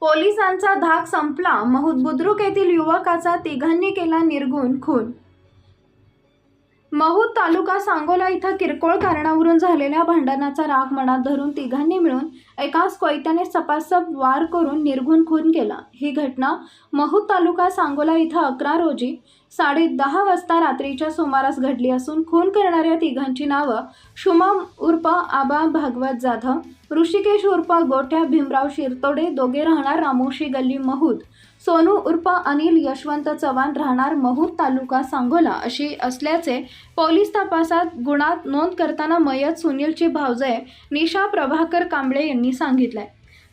पोलिसांचा धाक संपला महूद बुद्रुक येथील युवकाचा तिघांनी केला निर्गुण खून. महूद तालुका सांगोला इथं किरकोळ कारणावरून झालेल्या भांडणाचा राग मनात धरून तिघांनी मिळून एकाच कोयत्याने सपासप वार करून निर्गुण खून केला. ही घटना महूद तालुका सांगोला इथं अकरा रोजी साडे दहा वाजता रात्रीच्या सुमारास घडली असून खून करणाऱ्या तिघांची नावं शुमम उर्फ आबा भागवत जाधव ऋषिकेश उर्फ गोठ्या भीमराव शिरतोडे दोघे राहणार रामोशी गल्ली महूद सोनू उर्फ अनिल यशवंत चव्हाण राहणार महूद तालुका सांगोला अशी असल्याचे पोलीस तपासात गुणात नोंद करताना मयत सुनीलची भावजय निशा प्रभाकर कांबळे यांनी सांगितलंय.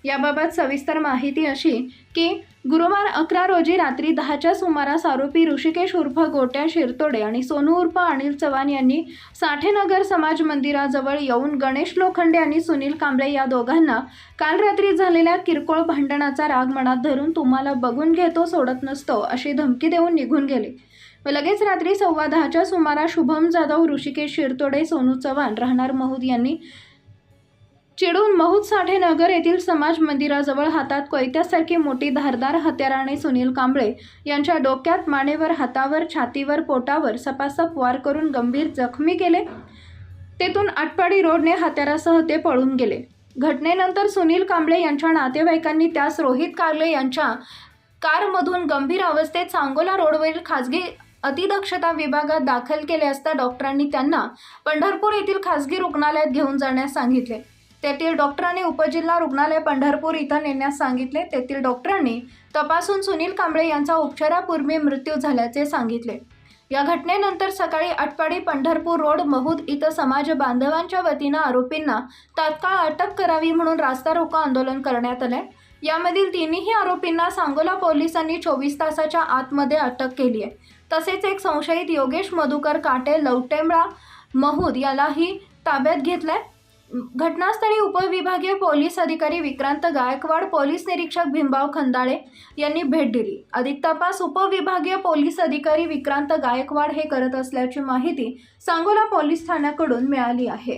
याबाबत सविस्तर माहिती अशी की गुरुवार अकरा रोजी रात्री दहाच्या सुमारास आरोपी ऋषिकेश उर्फ गोट्या शिरतोडे आणि सोनू उर्फ अनिल चव्हाण यांनी साठेनगर समाज मंदिराजवळ येऊन गणेश लोखंडे आणि सुनील कांबळे या दोघांना काल रात्री झालेल्या किरकोळ भांडणाचा राग मनात धरून तुम्हाला बघून घेतो सोडत नसतो अशी धमकी देऊन निघून गेले. व लगेच रात्री सव्वा दहाच्या सुमारास शुभम जाधव ऋषिकेश शिरतोडे सोनू चव्हाण राहणार महूद यांनी चिडून महूद साठे नगर येथील समाज मंदिराजवळ हातात कोयत्यासारखी मोठी धारदार हत्याराने सुनील कांबळे यांच्या डोक्यात मानेवर हातावर छातीवर पोटावर सपासप वार करून गंभीर जखमी केले. तेथून आटपाडी रोडने हत्यारासह ते पळून गेले. घटनेनंतर सुनील कांबळे यांच्या नातेवाईकांनी त्यास रोहित कारले यांच्या कारमधून गंभीर अवस्थेत सांगोला रोडवरील खासगी अतिदक्षता विभागात दाखल केले असता डॉक्टरांनी त्यांना पंढरपूर येथील खासगी रुग्णालयात घेऊन जाण्यास सांगितले. तेथील डॉक्टरांनी उपजिल्हा रुग्णालय पंढरपूर इथं नेण्यास सांगितले. तेथील डॉक्टरांनी तपासून सुनील कांबळे यांचा उपचारापूर्वी मृत्यू झाल्याचे सांगितले. या घटनेनंतर सकाळी आटपाडी पंढरपूर रोड महूद इथं समाज बांधवांच्या वतीनं आरोपींना तात्काळ अटक करावी म्हणून रास्ता रोको आंदोलन करण्यात आले. यामधील तिन्ही आरोपींना सांगोला पोलिसांनी चोवीस तासाच्या आतमध्ये अटक केली आहे. तसेच एक संशयित योगेश मधुकर काटे लवटेमळा महूद यालाही ताब्यात घेतलाय. घटनास्थळी उपविभागीय पोलीस अधिकारी विक्रांत गायकवाड पोलीस निरीक्षक भीमबाव खंदाळे यांनी भेट दिली. अधिक तपास उपविभागीय पोलीस अधिकारी विक्रांत गायकवाड हे करत असल्याची माहिती सांगोला पोलीस ठाण्याकडून मिळाली आहे.